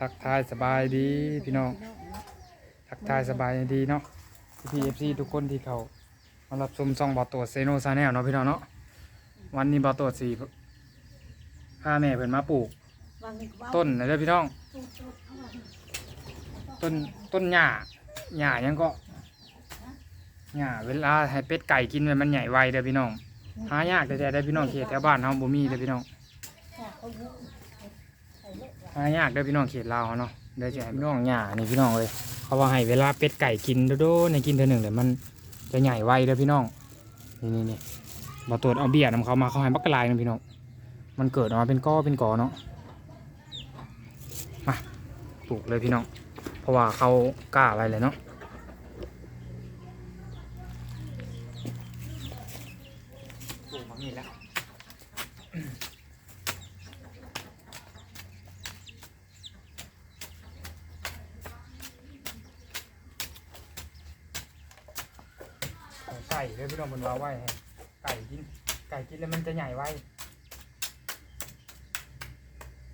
ทักทายสบายดีพี่น้อง ทักทายสบายดีเนาะพี่เอฟซีทุกคนที่เขามารับชมซองบอตัวเซโนซาแนลเนาะพี่น้องเนาะวันนี้บอตัวสีพาแม่เพิ่นมาปลูก ต้นนะเด้อพี่น้อง ต้นต้นหญ้าหญ้ายังก็หญ้าเวลาให้เป็ดไก่กินมันใหญ่ไวเด้อพี่น้องหายากแต่แต่ได้พี่น้องเขตแถวบ้านเฮาบ่มีเด้อพี่น้องายากเด้อพี่น้องเขตลาวเราเนาะเดี๋ยวจะให้พี่น้องหย่านี่พี่น้องเลยเขาว่าให้เวลาเป็ดไก่กินโดดๆในกินเท่าหนึ่งเดี๋ยวมันจะใหญ่ไวเด้อพี่น้องนี่นี่นี่มาตรวจเอาเบี้ยนำเขามาเขาให้บักกลายนะพี่น้องมันเกิดออกมาเป็นก้อเป็นกอเนาะมาปลูกเลยพี่น้อง เพราะว่าเขากล้าอะไรเลยเนาะปลูกมานี่แล้ว ไก่เลยพี่น้องบนว่าไว้ไก่กิน ไก่กินแล้วมันจะใหญ่ไว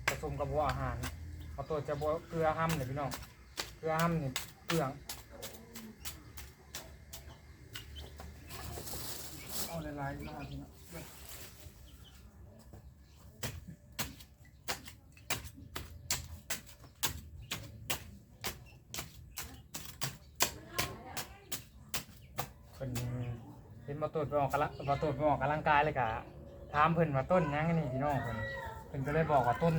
ผสมกับบัวอาหารเอาตัวจะบวเกลือห้ำเนี่ยพี่น้องเกลือห้ำเนี่ยเกลืองเอาหลายๆน้องพี่น้องเป็นเป็น มาตรวจไปออกกำลังมาตรวจไปออกกำลังกายเลยกะถามเพิ่นว่าต้นยังนี่พี่น้องเพิ่นเพิ่นก็เลยบอกว่าต้น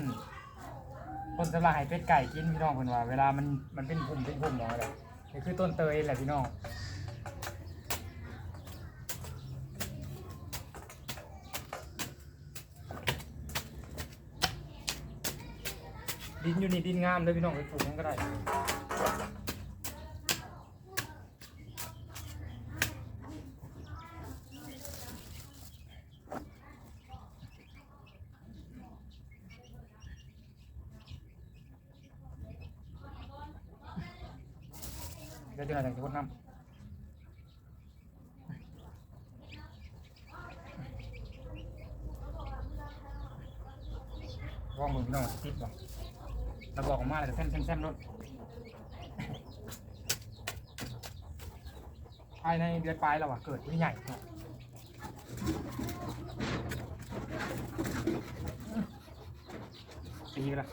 ต้นสำหรับให้เป็ดไก่กินพี่น้องเพิ่นว่าเวลามันมันเป็นพุ่มเป็นพุ่มเนาะอะไรนี่คือต้นเตยแหละพี่น้องดินอยู่นี่ดินงามเลยพี่น้องไปปลูกมันก็ได้ เดี๋ยวจะหาจากคนน้ำว่องมือพี่น้องติดบ่เราบอกออกมาเลยแซมแซมแซมรถภายในเดือนปลายเราอะเกิดที่ใหญ่เนาะปีละ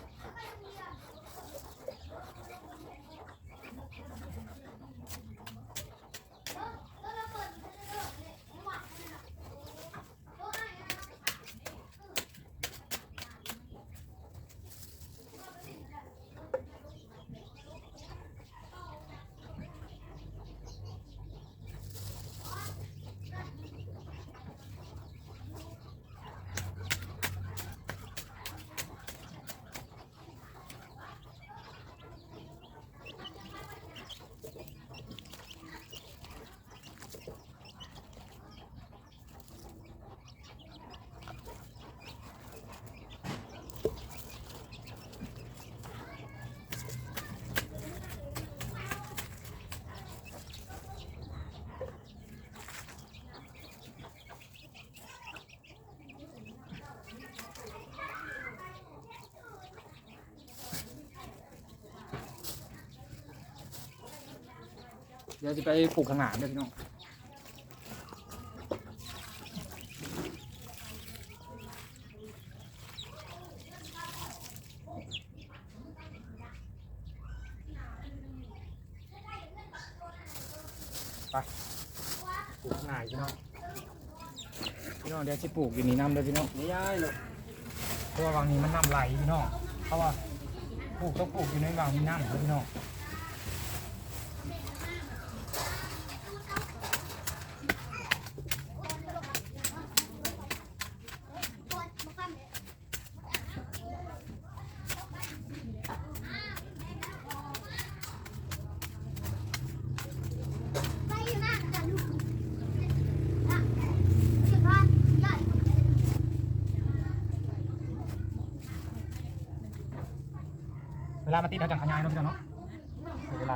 ดี๋ยวจะไปปลูกข้างหน้าด้วยพี่น้องไปปลูกข้างหน้าพี่น้องพี่น้องเดี๋ยวจะปลูกอยู่นี่น้ำเลยพี่น้องนี่ย้ายเลยเพราะว่าวังนี้มันน้ำไหลพี่น้องเพราะว่าปลูกต้องปลูกอยู่ในวังนี้น้ำเลยพี่น้อง ลามาติดแล้วจังขยายเนาะพี่เจ้าเนาะไม่เป็นไร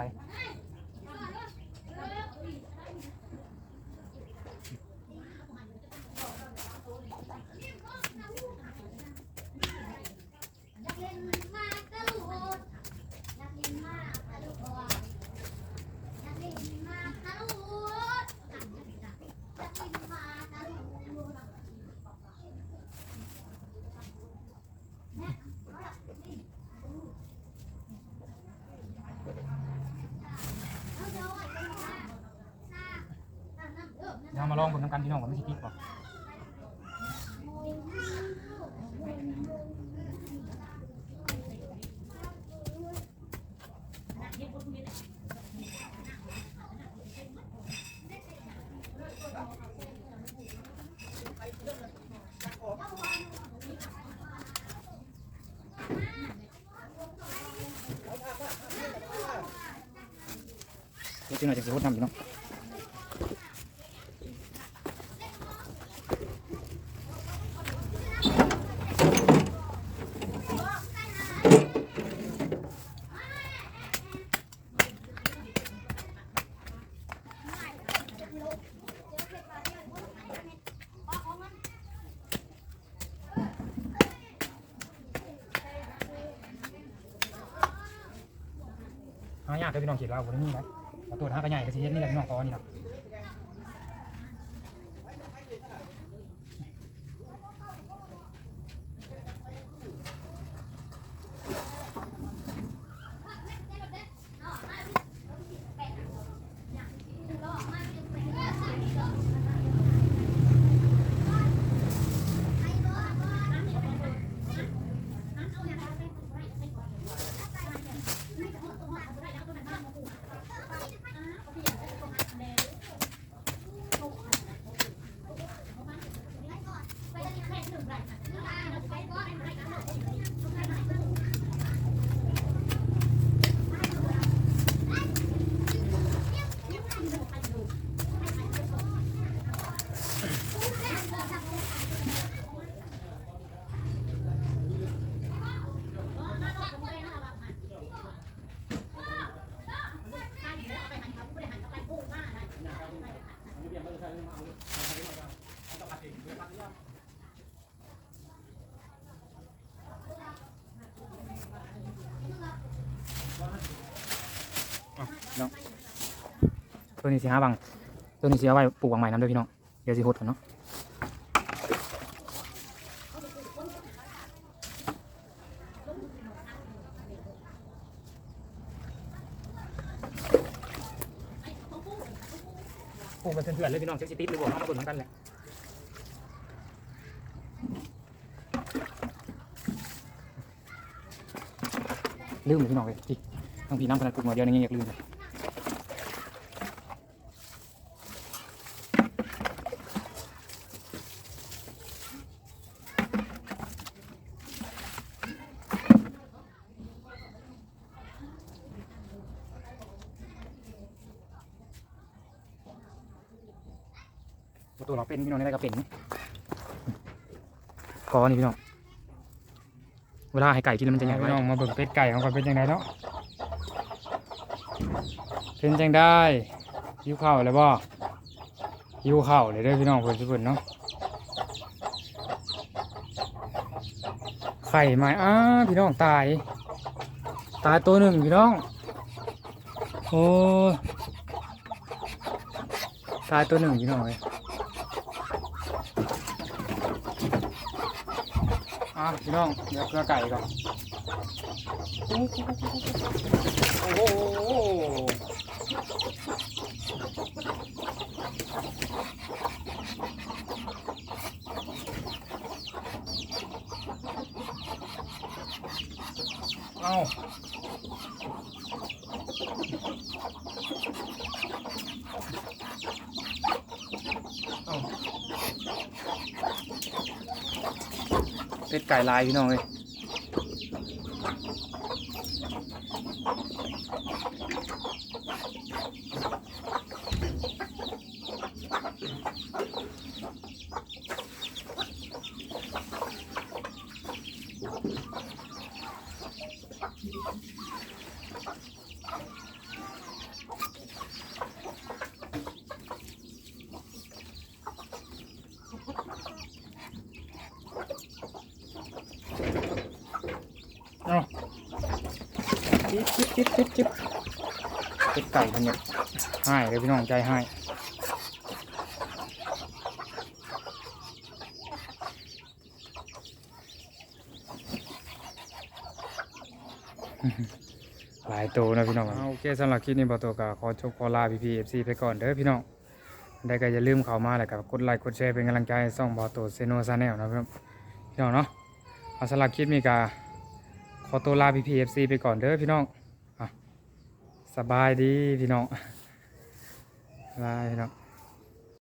ลองเบิ่งน้ำกันพี่น้องว่ามันสิติดบ่เดี๋ยวจังหน่อยจะสิโคตรนำพี่น้องากเลยพี่น้องเขียนเราบนนี้นะตัวหากระใหญ่ก็สิเฮ็ดนี่แหละพี่น้องคอนี่นะ ตัวนี้สิหาบังตัวนี้สิเอาไว้ปลูกบังใหม่น้ำด้วยพี่น้องเดี๋ยวสิหดก่อนเนาะปลูกเป็นเพื่อนๆเลยพี่น้องเช็คสิติดหรือบ่มาเบิ่งกันแหละลืมเลยพี่น้องเลยจิทั้งพี่น้ำพนันปลูกมาเดียวนึงยังอยากลืมเลย ตัวเราเป็นพี่น้องได้ก็เป็นกอนี่พี่น้องเวลาให้ไก่กินมันจะใหญ่พี่น้องมาเบิ่งเป็ดไก่ของเขาเป็นยังไงเนาะเป็นจังได้ยิ้วเข่าเลยบ่ยิ้วเข่าเลยด้อพี่น้องเพิ่นสิเพิ่นเนาะไข่ไม้อ้าพี่น้องตาย ตายตัวหนึ่งพี่น้องโอ้ตายตัวหนึ่งพี่น้องเลย อะพี่น้องเดี๋ยวเกลือไก่ก่อนโอ้โหเอาเอา ดไก่ลายพี่น้องเลยิบจิบจิบจิบเป็นไก่พันเงหมดให้เลยพี่น้องใจให้หลายโตนะพี่น้องโอเคสำหรับคลิปนี้บอตัวก็ขอชบขอลาพีพีเอฟซีไปก่อนเด้อพี่น้องได้ก็อย่าลืมเข้ามาเลยครับกดไลค์กดแชร์เป็นกำลังใจให้ซ่องบอตัวเซโนซานแนลนะพี่น้องพี่น้องเนาะสำหรับคลิปนี้ก็ขอตัวลาพีพีเอฟซีไปก่อนเด้อพี่น้อง สบายดีพี่น้องบายพี่น้อง